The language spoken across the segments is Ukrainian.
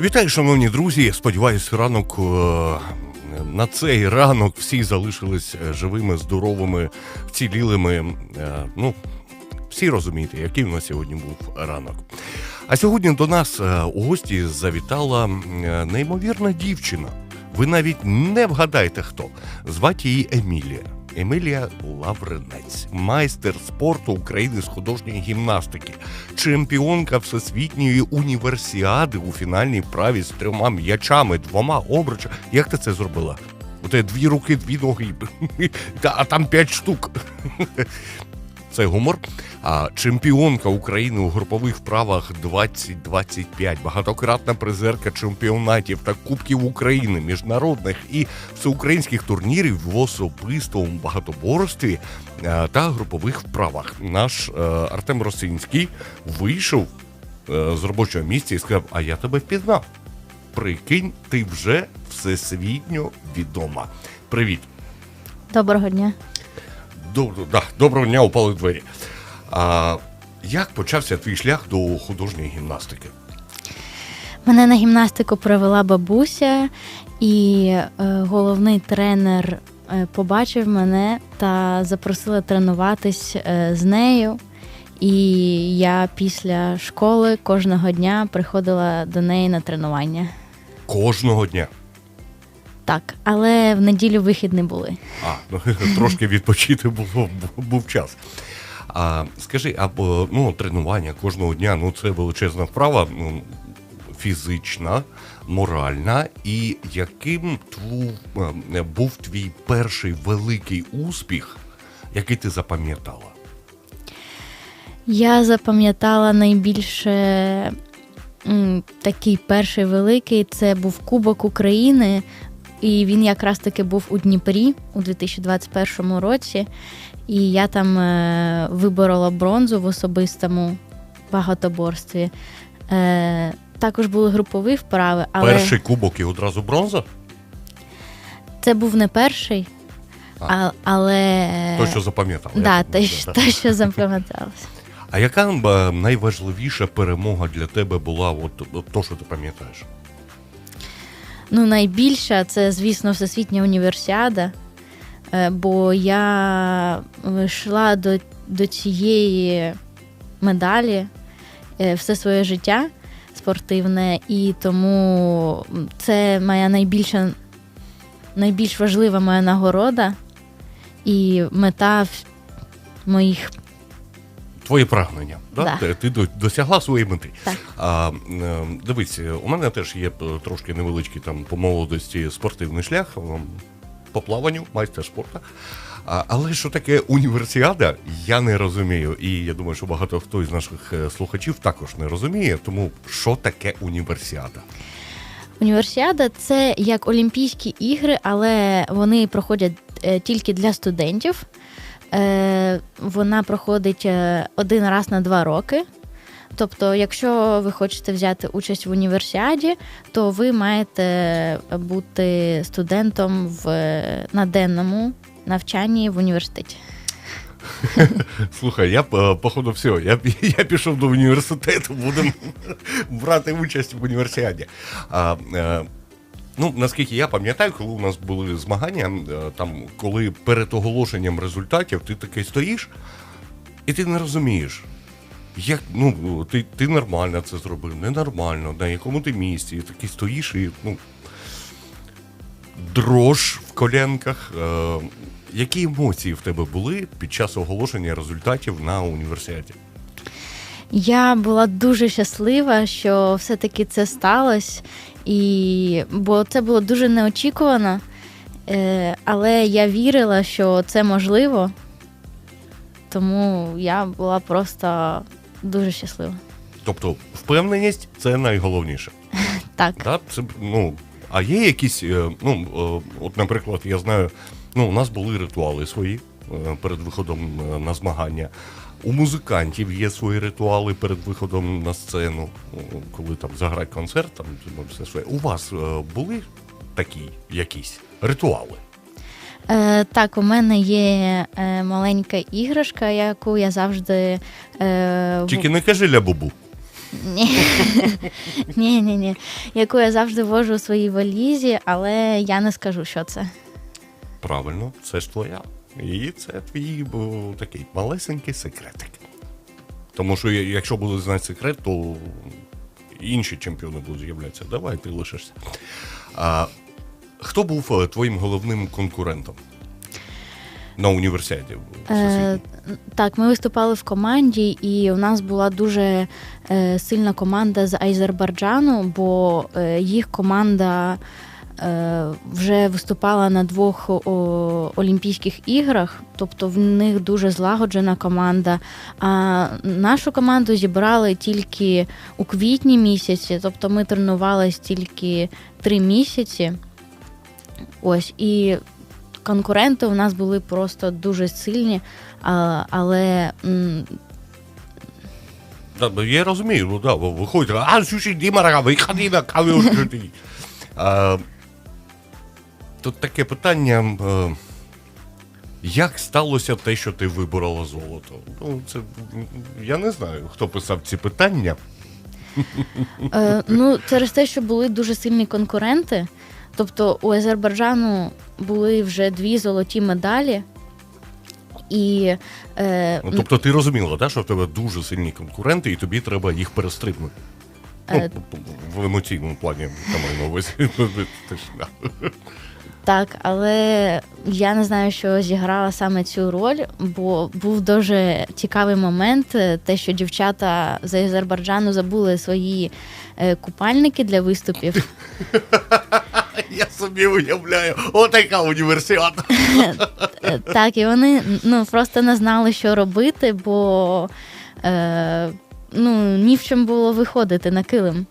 Вітаю, шановні друзі. Сподіваюсь, ранок е, на цей ранок всі залишились е, живими, здоровими, вцілілими. Е, Ну, всі розумієте, який у нас сьогодні був ранок. А сьогодні до нас у гості завітала неймовірна дівчина. Ви навіть не вгадаєте хто. Звати її Емілія. Емілія Лавринець, майстер спорту України з художньої гімнастики, чемпіонка всесвітньої універсіади у фінальній праві з трьома м'ячами, двома обручами. Як ти це зробила? У тебе дві руки, дві ноги, а там п'ять штук. Це гумор. А чемпіонка України у групових вправах 2025, багатократна призерка чемпіонатів та Кубків України, міжнародних і всеукраїнських турнірів в особистому багатоборстві е, та групових вправах. Наш е, Артем Росинський вийшов е, з робочого місця і сказав: А я тебе впізнав. Прикинь, ти вже всесвітньо відома. Привіт. Доброго дня. Добро, да, доброго дня упали двері. А, як почався твій шлях до художньої гімнастики? Мене на гімнастику привела бабуся, і е, головний тренер е, побачив мене та запросила тренуватись е, з нею. І я після школи кожного дня приходила до неї на тренування. Кожного дня. Так, але в неділю вихідні були. А, ну, трошки відпочити було, був час. А, скажи, а бо, ну, тренування кожного дня ну, це величезна вправа, ну, фізична, моральна. І яким тву, був твій перший великий успіх, який ти запам'ятала? Я запам'ятала найбільше такий перший великий це був Кубок України, і він якраз таки був у Дніпрі у 2021 році. І я там е, виборола бронзу в особистому багатоборстві. Е, також були групові вправи, але Перший кубок і одразу бронза? це був не перший, А. але То, що запам'ятала. да, те, те, що запам'яталося. А яка е, найважливіша перемога для тебе була, от, от то, що ти пам'ятаєш? Ну, найбільша це, звісно, Всесвітня універсіада. Е, Бо я йшла до, до цієї медалі е, все своє життя спортивне, і тому це моя найбільша, найбільш важлива моя нагорода і мета моїх Твоє прагнення. Да? Да. Ти, досягла своєї мети. Так. А, е, дивись, е, у мене теж є е, трошки невеличкий там по молодості спортивний шлях по плаванню, майстер спорту. А, але що таке універсіада, я не розумію. І я думаю, що багато хто із наших слухачів також не розуміє. Тому що таке універсіада? Універсіада це як Олімпійські ігри, але вони проходять тільки для студентів. Е, Вона проходить е, один раз на два роки. Тобто, якщо ви хочете взяти участь в універсіаді, то ви маєте бути студентом в е, на денному навчанні в університеті. Слухай, я походу все, я, я пішов до університету, будемо брати участь в універсіаді. А, ну, наскільки я пам'ятаю, коли у нас були змагання, е, там, коли перед оголошенням результатів ти такий стоїш, і ти не розумієш. Як, ну, ти, ти нормально це зробив, ненормально, на якому ти місці, і такий стоїш і ну, дрож в коленках. Е, які емоції в тебе були під час оголошення результатів на універсіаді? Я була дуже щаслива, що все-таки це сталося, і... бо це було дуже неочікувано. Е, але я вірила, що це можливо, тому я була просто дуже щаслива. Тобто, впевненість це найголовніше. Так, Да? Це, ну, а є якісь, е, ну, е, от, наприклад, я знаю, ну, у нас були ритуали свої перед виходом на змагання. У музикантів є свої ритуали перед виходом на сцену, е, коли там заграть концерт, там ну, все своє. У вас е, були такі якісь ритуали? е, так, у мене є е, маленька іграшка, яку я завжди. Е, в- Тільки не кажи ля-бубу. Ні. ні, ні, ні. Яку я завжди вожу у своїй валізі, але я не скажу, що це. Правильно, це ж твоя. І це твій бо, такий малесенький секретик. Тому що якщо буде знати секрет, то інші чемпіони будуть з'являтися. Давай, ти лишишся. А, хто був е, твоїм головним конкурентом на універсіаді? Е, так, ми виступали в команді, і у нас була дуже е, сильна команда з Азербайджану, бо е, їх команда вже виступала на двох Олімпійських іграх, тобто в них дуже злагоджена команда. А нашу команду зібрали тільки у квітні місяці, тобто ми тренувалися тільки три місяці. Ось і конкуренти у нас були просто дуже сильні, але Да, я розумію, ну да, виходить, а суші Дімара, виходи на каву. Тут таке питання. е, Як сталося те, що ти виборола золото? Ну, це я не знаю, хто писав ці питання. е, ну, через те, що були дуже сильні конкуренти. Тобто у Азербайджану були вже дві золоті медалі. І е, Ну, тобто ти розуміла, да, що в тебе дуже сильні конкуренти, і тобі треба їх перестрибнути. Е. Ну, в емоційному плані, на увазі. Так, але я не знаю, що зіграла саме цю роль, бо був дуже цікавий момент, е, те, що дівчата з Азербайджану забули свої е, купальники для виступів. Я собі уявляю, отака універсіада. Е, Так, і вони ну, просто не знали, що робити, бо е, ну, ні в чому було виходити на килим.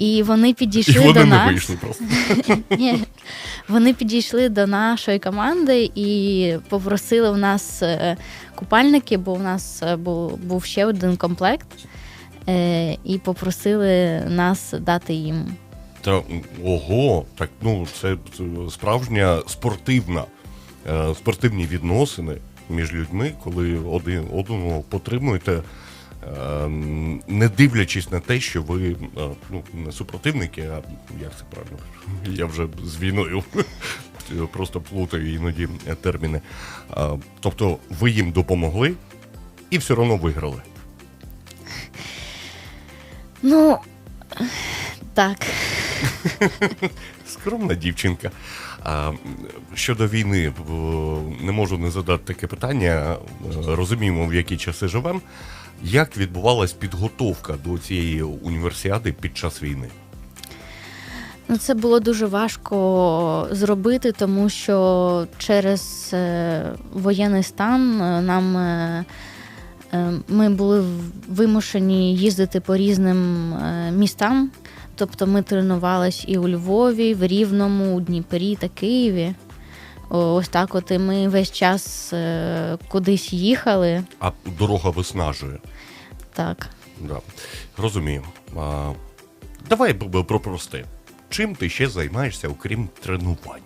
І вони І підійшли вони до не нас. вийшли просто. Ні. Вони підійшли до нашої команди і попросили в нас е, купальники, бо в нас е, був, був ще один комплект. е, І попросили нас дати їм. Та ого, так ну це, справжня спортивна, спортивні відносини між людьми, коли один одного потримуєте, не дивлячись на те, що ви е, ну, не супротивники, а як це правильно? Я вже з війною просто плутаю іноді терміни. Тобто ви їм допомогли і все одно виграли. Ну так. Скромна дівчинка. А, щодо війни, не можу не задати таке питання. Е, Розуміємо, в які часи живемо. Як відбувалась підготовка до цієї універсіади під час війни? Ну, це було дуже важко зробити, тому що через е, воєнний стан е, нам е, ми були вимушені їздити по різним містам. Тобто ми тренувались і у Львові, в Рівному, у Дніпрі та Києві. Ось так, от і ми весь час е, кудись їхали. А дорога виснажує. Так. Да. Розумію. А, давай про просте. Чим ти ще займаєшся, окрім тренувань?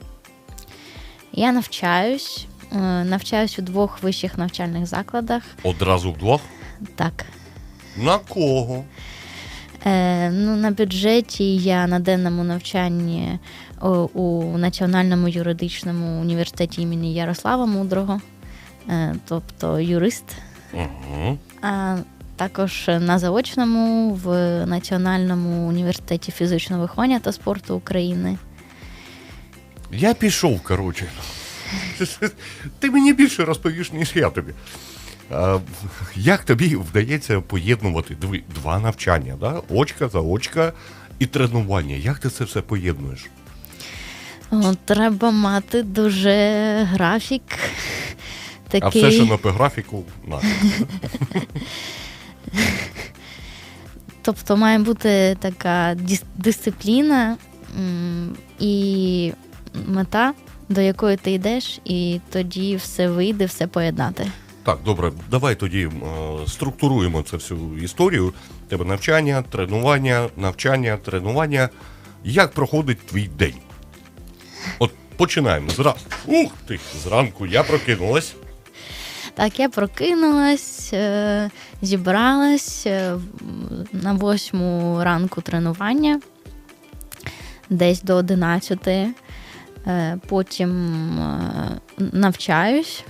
Я навчаюсь, е, навчаюсь у двох вищих навчальних закладах. Одразу вдвох? Так. На кого? Е, ну, на бюджеті я на денному навчанні у Національному юридичному університеті імені Ярослава Мудрого, е, тобто юрист. Угу. А також на заочному в Національному університеті фізичного виховання та спорту України. Я пішов, коротше. Ти мені більше розповіш, ніж я тобі. Як тобі вдається поєднувати два навчання, да? очка за очка і тренування? Як ти це все поєднуєш? О, треба мати дуже графік. Такий... А все, що на графіку. Тобто має бути така дис- дисципліна і мета, до якої ти йдеш, і тоді все вийде, все поєднати. Так, добре, давай тоді е, структуруємо цю всю історію. Тебе навчання, тренування, навчання, тренування. Як проходить твій день? От починаємо. Зра... Ух ти! Зранку я прокинулась. Так, я прокинулась, е, зібралась е, на восьму ранку тренування, десь до 11. Е, Потім навчаюсь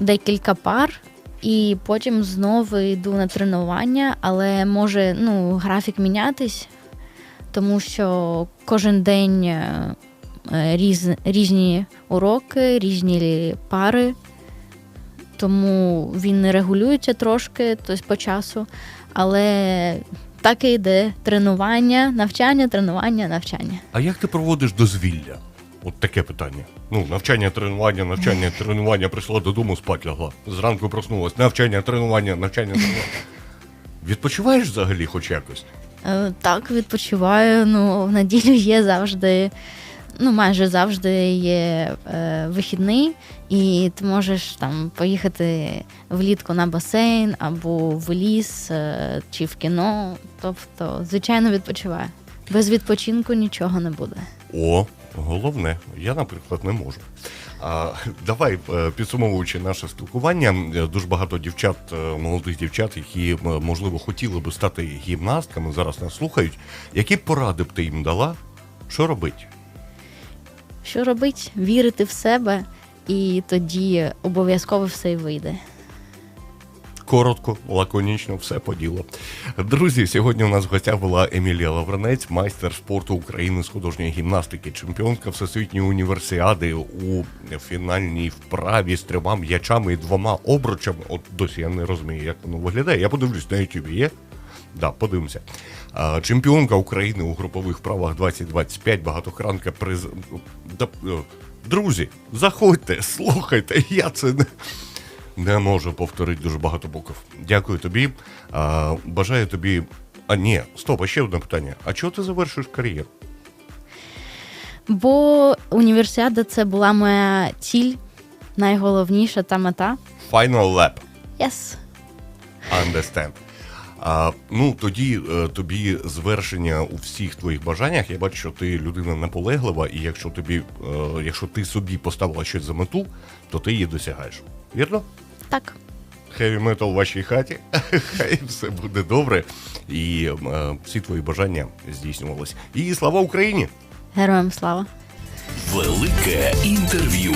декілька пар, і потім знову йду на тренування, але може ну, графік мінятись, тому що кожен день е, різ, різні уроки, різні пари, тому він не регулюється трошки тобто по часу, але так і йде тренування, навчання, тренування, навчання. А як ти проводиш дозвілля? От таке питання. Ну, навчання, тренування, навчання, тренування, прийшла додому, спать лягла. Зранку проснулась. Навчання, тренування, навчання, тренування. Відпочиваєш взагалі хоч якось? Е, Так, відпочиваю. Ну, в неділю є завжди, ну майже завжди є е, вихідний, і ти можеш там поїхати влітку на басейн або в ліс е, чи в кіно. Тобто, звичайно, відпочиваю. Без відпочинку нічого не буде. О, головне, я, наприклад, не можу. А, давай, е, підсумовуючи наше спілкування, е, дуже багато дівчат, е, молодих дівчат, які можливо хотіли би стати гімнастками, зараз нас слухають. Які поради б ти їм дала? Що робити? Що робити? Вірити в себе, і тоді обов'язково все й вийде. Коротко, лаконічно, все по ділу. Друзі, сьогодні у нас в гостях була Емілія Лавренець, майстер спорту України з художньої гімнастики, чемпіонка всесвітньої універсіади у фінальній вправі з трьома м'ячами і двома обручами. От досі я не розумію, як воно виглядає. Я подивлюсь на YouTube є. Да, подивимося. Чемпіонка України у групових вправах 2025, багатокранка приз. Е, Друзі, заходьте, слухайте, я це не. Не можу повторити дуже багато букв. Дякую тобі. А, бажаю тобі. А ні, стоп, а ще одне питання. А чого ти завершуєш кар'єру? Бо універсіада це була моя ціль, найголовніша та мета. Final lap. Yes. Understand. А, ну, тоді е, тобі звершення у всіх твоїх бажаннях. Я бачу, що ти людина наполеглива, і якщо тобі, е, якщо ти собі поставила щось за мету, то ти її досягаєш. Вірно? Так. Хеві метал в вашій хаті. Хай все буде добре. І е, всі твої бажання здійснювалися. І слава Україні! Героям слава. Велике інтерв'ю.